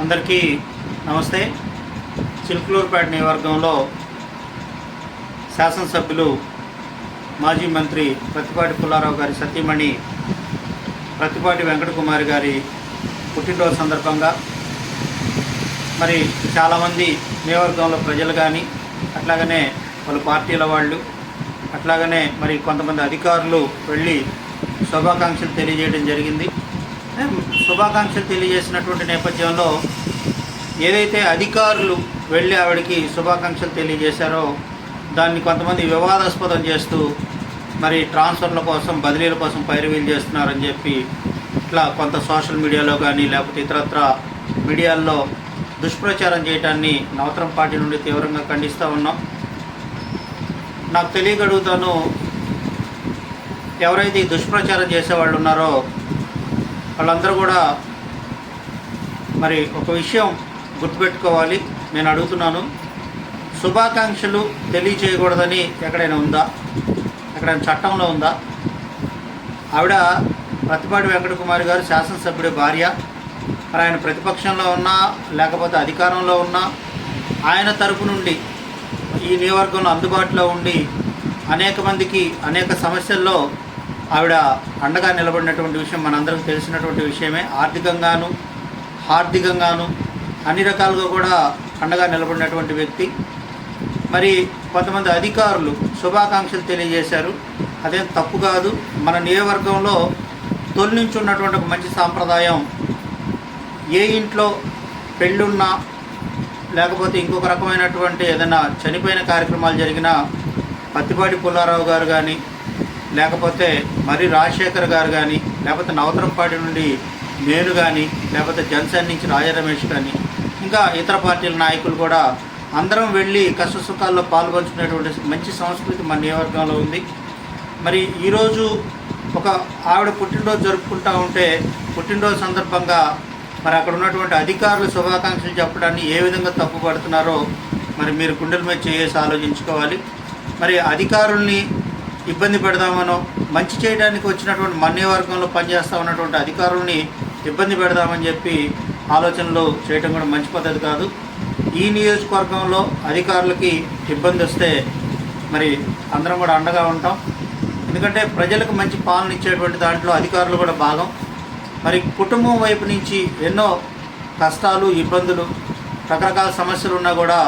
అందరికీ నమస్తే. చిల్కలూరుపేట నియోజకవర్గంలో శాసనసభ్యులు మాజీ మంత్రి ప్రతిపాటి పుల్లారావు గారి సతీమణి ప్రతిపాటి వెంకటకుమారి గారి పుట్టినరోజు సందర్భంగా మరి చాలామంది నియోజకవర్గంలో ప్రజలు కానీ అట్లాగనే పలు పార్టీల వాళ్ళు అట్లాగనే మరి కొంతమంది అధికారులు వెళ్ళి శుభాకాంక్షలు తెలియజేయడం జరిగింది. శుభాకాంక్షలు తెలియజేసినటువంటి నేపథ్యంలో ఏదైతే అధికారులు వెళ్ళి ఆవిడకి శుభాకాంక్షలు తెలియజేశారో దాన్ని కొంతమంది వివాదాస్పదం చేస్తూ మరి ట్రాన్స్ఫర్ల కోసం బదిలీల కోసం పైరవీలు చేస్తున్నారని చెప్పి ఇట్లా కొంత సోషల్ మీడియాలో కానీ లేకపోతే ఇతరత్ర మీడియాల్లో దుష్ప్రచారం చేయడాన్ని నవతరం పార్టీ నుండి తీవ్రంగా ఖండిస్తూ ఉన్నాం. నాకు తెలియగలుగుతాను ఎవరైతే దుష్ప్రచారం చేసేవాళ్ళు ఉన్నారో వాళ్ళందరూ కూడా మరి ఒక విషయం గుర్తుపెట్టుకోవాలి. నేను అడుగుతున్నాను. శుభాకాంక్షలు తెలియచేయకూడదని ఎక్కడైనా ఉందా? ఎక్కడైనా చట్టంలో ఉందా? ఆవిడ ప్రతిపాటి వెంకటకుమారి గారు శాసనసభ్యుడి భార్య. మరి ఆయన ప్రతిపక్షంలో ఉన్నా లేకపోతే అధికారంలో ఉన్నా ఆయన తరపు నుండి ఈ నియోజకవర్గంలో అందుబాటులో ఉండి అనేక మందికి అనేక సమస్యల్లో ఆవిడ అండగా నిలబడినటువంటి విషయం మనందరికీ తెలిసినటువంటి విషయమే. ఆర్థికంగాను హార్దికంగాను అన్ని రకాలుగా కూడా అండగా నిలబడినటువంటి వ్యక్తి. మరి కొంతమంది అధికారులు శుభాకాంక్షలు తెలియజేశారు. అదేం తప్పు కాదు. మన నియోజకవర్గంలో తొలి నుంచి ఉన్నటువంటి ఒక మంచి సాంప్రదాయం ఏ ఇంట్లో పెళ్ళున్నా లేకపోతే ఇంకొక రకమైనటువంటి ఏదైనా చనిపోయిన కార్యక్రమాలు జరిగినా పత్తిపాటి పుల్లారావు గారు కానీ లేకపోతే మరి రాజశేఖర్ గారు కానీ లేకపోతే నవతరంపాటి నుండి నేను కానీ లేకపోతే జనసేన నుంచి రాజా రమేష్ కానీ ఇంకా ఇతర పార్టీల నాయకులు కూడా అందరం వెళ్ళి కష్టసుఖాల్లో పాల్గొంచుకునేటువంటి మంచి సంస్కృతి మన నియోజకవర్గంలో ఉంది. మరి ఈరోజు ఒక ఆవిడ పుట్టినరోజు జరుపుకుంటా ఉంటే పుట్టినరోజు సందర్భంగా మరి అక్కడ ఉన్నటువంటి అధికారులు శుభాకాంక్షలు చెప్పడాన్ని ఏ విధంగా తప్పుపడుతున్నారో మరి మీరు గుండెల మీద చేసి ఆలోచించుకోవాలి. మరి అధికారుల్ని ఇబ్బంది పెడదామనో మంచి చేయడానికి వచ్చినటువంటి మన్య వర్గంలో పనిచేస్తూ ఉన్నటువంటి అధికారుల్ని ఇబ్బంది పెడదామని చెప్పి ఆలోచనలు చేయడం కూడా మంచి పద్ధతి కాదు. ఈ నియోజకవర్గంలో అధికారులకి ఇబ్బంది వస్తే మరి అందరం కూడా అండగా ఉంటాం. ఎందుకంటే ప్రజలకు మంచి పాలన ఇచ్చేటువంటి దాంట్లో అధికారులు కూడా భాగం. మరి కుటుంబం వైపు నుంచి ఎన్నో కష్టాలు ఇబ్బందులు రకరకాల సమస్యలు ఉన్నా కూడా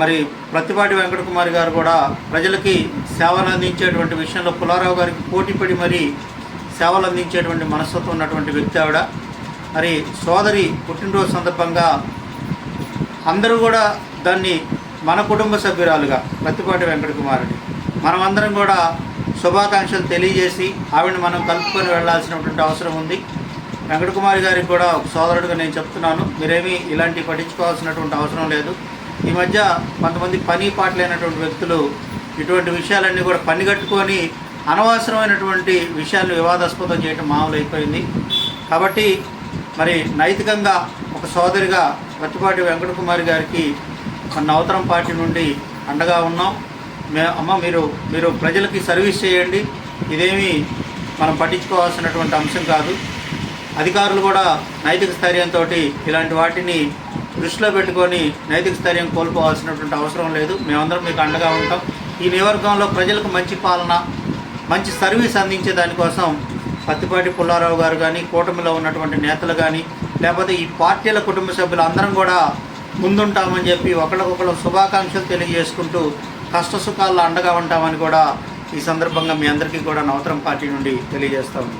మరి ప్రతిపాటి వెంకటకుమారి గారు కూడా ప్రజలకి సేవలు అందించేటువంటి విషయంలో పుల్లారావు గారికి పోటీపడి మరి సేవలు అందించేటువంటి మనస్తత్వం ఉన్నటువంటి వ్యక్తి ఆవిడ. మరి సోదరి పుట్టినరోజు సందర్భంగా అందరూ కూడా దాన్ని మన కుటుంబ సభ్యురాలుగా ప్రతిపాటి వెంకటకుమారుడి మనమందరం కూడా శుభాకాంక్షలు తెలియజేసి ఆవిడని మనం కలుపుకొని వెళ్ళాల్సినటువంటి అవసరం ఉంది. వెంకటకుమారి గారికి కూడా ఒక సోదరుడిగా నేను చెప్తున్నాను మీరేమీ ఇలాంటివి పట్టించుకోవాల్సినటువంటి అవసరం లేదు. ఈ మధ్య కొంతమంది పని పాటలైనటువంటి వ్యక్తులు ఇటువంటి విషయాలన్నీ కూడా పని కట్టుకొని అనవసరమైనటువంటి విషయాలను వివాదాస్పదం చేయడం మామూలు అయిపోయింది. కాబట్టి మరి నైతికంగా ఒక సోదరిగా ప్రతిపాటి వెంకటకుమారి గారికి మన అవతరం పార్టీ నుండి అండగా ఉన్నాం. మే అమ్మ మీరు మీరు ప్రజలకి సర్వీస్ చేయండి. ఇదేమీ మనం పట్టించుకోవాల్సినటువంటి అంశం కాదు. అధికారులు కూడా నైతిక స్థైర్యంతో ఇలాంటి వాటిని దృష్టిలో పెట్టుకొని నైతిక స్థైర్యం కోల్పోవాల్సినటువంటి అవసరం లేదు. మేమందరం మీకు అండగా ఉంటాం. ఈ నియోజకవర్గంలో ప్రజలకు మంచి పాలన మంచి సర్వీస్ అందించే దానికోసం పత్తిపాటి పుల్లారావు గారు కానీ కూటమిలో ఉన్నటువంటి నేతలు కానీ లేకపోతే ఈ పార్టీల కుటుంబ సభ్యులు అందరం కూడా ముందుంటామని చెప్పి ఒకరికొకరు శుభాకాంక్షలు తెలియజేసుకుంటూ కష్ట సుఖాల్లో అండగా ఉంటామని కూడా ఈ సందర్భంగా మీ అందరికీ కూడా నవతరం పార్టీ నుండి తెలియజేస్తాము